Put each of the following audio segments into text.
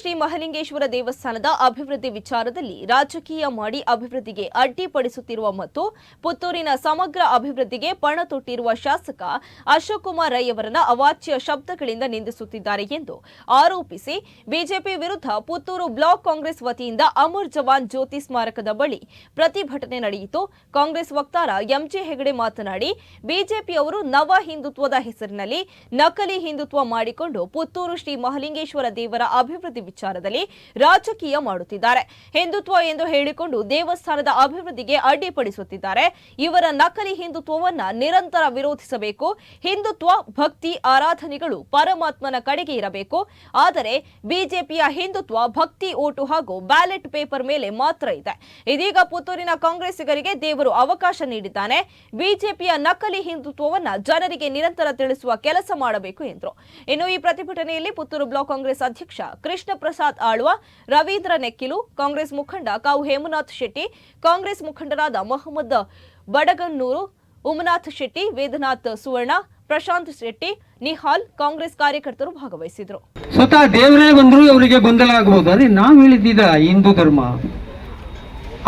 ಶ್ರೀ ಮಹಲಿಂಗೇಶ್ವರ ದೇವಸ್ಥಾನದ ಅಭಿವೃದ್ಧಿ ವಿಚಾರದಲ್ಲಿ ರಾಜಕೀಯ ಮಾಡಿ ಅಭಿವೃದ್ಧಿಗೆ ಅಡ್ಡಿಪಡಿಸುತ್ತಿರುವ ಮತ್ತು ಪುತ್ತೂರಿನ ಸಮಗ್ರ ಅಭಿವೃದ್ಧಿಗೆ ಪಣ ತೊಟ್ಟಿರುವ ಶಾಸಕ ಅಶೋಕ್ ಕುಮಾರ್ ರೈ ಅವರನ್ನ ಅವಾಚ್ಯ ಶಬ್ದಗಳಿಂದ ನಿಂದಿಸುತ್ತಿದ್ದಾರೆ ಎಂದು ಆರೋಪಿಸಿ ಬಿಜೆಪಿ ವಿರುದ್ಧ ಪುತ್ತೂರು ಬ್ಲಾಕ್ ಕಾಂಗ್ರೆಸ್ ವತಿಯಿಂದ ಅಮರ್ ಜವಾನ್ ಜ್ಯೋತಿ ಸ್ಮಾರಕದ ಬಳಿ ಪ್ರತಿಭಟನೆ ನಡೆಯಿತು. ಕಾಂಗ್ರೆಸ್ ವಕ್ತಾರ ಎಂಜೆ ಹೆಗಡೆ ಮಾತನಾಡಿ ಬಿಜೆಪಿಯವರು ನವ ಹಿಂದುತ್ವದ ಹೆಸರಿನಲ್ಲಿ ನಕಲಿ ಹಿಂದುತ್ವ ಮಾಡಿಕೊಂಡು ಪುತ್ತೂರು ಶ್ರೀ ಮಹಲಿಂಗೇಶ್ವರ ದೇವರ ಅಭಿವೃದ್ಧಿ ವಿಚಾರದಲ್ಲಿ ರಾಜಕೀಯ ಮಾಡುತ್ತಿದ್ದಾರೆ. ಹಿಂದುತ್ವ ಎಂದು ಹೇಳಿಕೊಂಡು ದೇವಸ್ಥಾನದ ಅಭಿವೃದ್ಧಿಗೆ ಅಡ್ಡಿಪಡಿಸುತ್ತಿದ್ದಾರೆ. ಇವರ ನಕಲಿ ಹಿಂದುತ್ವವನ್ನ ನಿರಂತರ ವಿರೋಧಿಸಬೇಕು. ಹಿಂದುತ್ವ, ಭಕ್ತಿ, ಆರಾಧನೆಗಳು ಪರಮಾತ್ಮನ ಕಡೆಗೆ ಇರಬೇಕು. ಆದರೆ ಬಿಜೆಪಿಯ ಹಿಂದುತ್ವ, ಭಕ್ತಿ, ಓಟು ಹಾಗೂ ಬ್ಯಾಲೆಟ್ ಪೇಪರ್ ಮೇಲೆ ಮಾತ್ರ ಇದೆ. ಇದೀಗ ಪುತ್ತೂರಿನ ಕಾಂಗ್ರೆಸ್ಸಿಗರಿಗೆ ದೇವರು ಅವಕಾಶ ನೀಡಿದ್ದಾನೆ. ಬಿಜೆಪಿಯ ನಕಲಿ ಹಿಂದುತ್ವವನ್ನ ಜನರಿಗೆ ನಿರಂತರ ತಿಳಿಸುವ ಕೆಲಸ ಮಾಡಬೇಕು ಎಂದರು. ಇನ್ನು ಈ ಪ್ರತಿಭಟನೆಯಲ್ಲಿ ಪುತ್ತೂರು ಬ್ಲಾಕ್ ಕಾಂಗ್ರೆಸ್ ಅಧ್ಯಕ್ಷ ಕೃಷ್ಣ ಪ್ರಸಾದ್ ಆಳ್ವ, ರವೀಂದ್ರ ನೆಕ್ಕಿಲು, ಕಾಂಗ್ರೆಸ್ ಮುಖಂಡ ಕಾವು ಹೇಮನಾಥ್ ಶೆಟ್ಟಿ, ಕಾಂಗ್ರೆಸ್ ಮುಖಂಡರಾದ ಮೊಹಮ್ಮದ್ ಬಡಗನ್ನೂರು ಉಮನಾಥ್ ಶೆಟ್ಟಿ, ವೇದನಾಥ್ ಸುವರ್ಣ, ಪ್ರಶಾಂತ್ ಶೆಟ್ಟಿ, ನಿಹಾಲ್ ಕಾಂಗ್ರೆಸ್ ಕಾರ್ಯಕರ್ತರು ಭಾಗವಹಿಸಿದರು. ಸ್ವತಃ ದೇವರೇ ಬಂದರೂ ಅವರಿಗೆ ಗೊಂದಲ ಆಗಬಹುದು. ಅದೇ ನಾವು ಹೇಳಿದ್ದ ಹಿಂದೂ ಧರ್ಮ.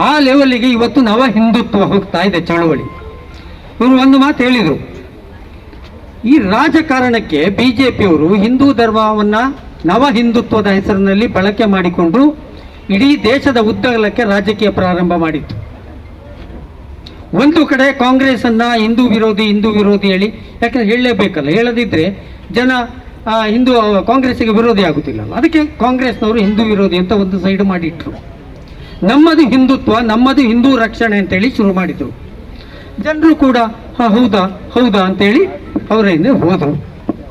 ಆ ಲೆವೆಲ್ಗೆ ಇವತ್ತು ನವ ಹಿಂದುತ್ವ ಹೋಗ್ತಾ ಇದೆ ಚಳವಳಿ. ಇವರು ಒಂದು ಮಾತು ಹೇಳಿದರು. ಈ ರಾಜಕಾರಣಕ್ಕೆ ಬಿಜೆಪಿಯವರು ಹಿಂದೂ ಧರ್ಮವನ್ನ ನವ ಹಿಂದುತ್ವದ ಹೆಸರಿನಲ್ಲಿ ಬಳಕೆ ಮಾಡಿಕೊಂಡು ಇಡೀ ದೇಶದ ಉದ್ದಗಲಕ್ಕೆ ರಾಜಕೀಯ ಪ್ರಾರಂಭ ಮಾಡಿತ್ತು. ಒಂದು ಕಡೆ ಕಾಂಗ್ರೆಸ್ ಅನ್ನ ಹಿಂದೂ ವಿರೋಧಿ ಹಿಂದೂ ವಿರೋಧಿ ಹೇಳಿ ಯಾಕಂದ್ರೆ ಹೇಳಲೇಬೇಕಲ್ಲ ಹೇಳದಿದ್ರೆ ಜನ ಹಿಂದೂ ಕಾಂಗ್ರೆಸ್ಗೆ ವಿರೋಧಿ ಆಗುತ್ತಿಲ್ಲಲ್ಲ ಅದಕ್ಕೆ ಕಾಂಗ್ರೆಸ್ನವರು ಹಿಂದೂ ವಿರೋಧಿ ಅಂತ ಒಂದು ಸೈಡ್ ಮಾಡಿಟ್ರು. ನಮ್ಮದು ಹಿಂದುತ್ವ ನಮ್ಮದು ಹಿಂದೂ ರಕ್ಷಣೆ ಅಂತೇಳಿ ಶುರು ಮಾಡಿದ್ರು. ಜನರು ಕೂಡ "ಹ, ಹೌದಾ ಹೌದಾ ಅಂತೇಳಿ ಅವರ ಹಿಂದೆ ಹೋದರು.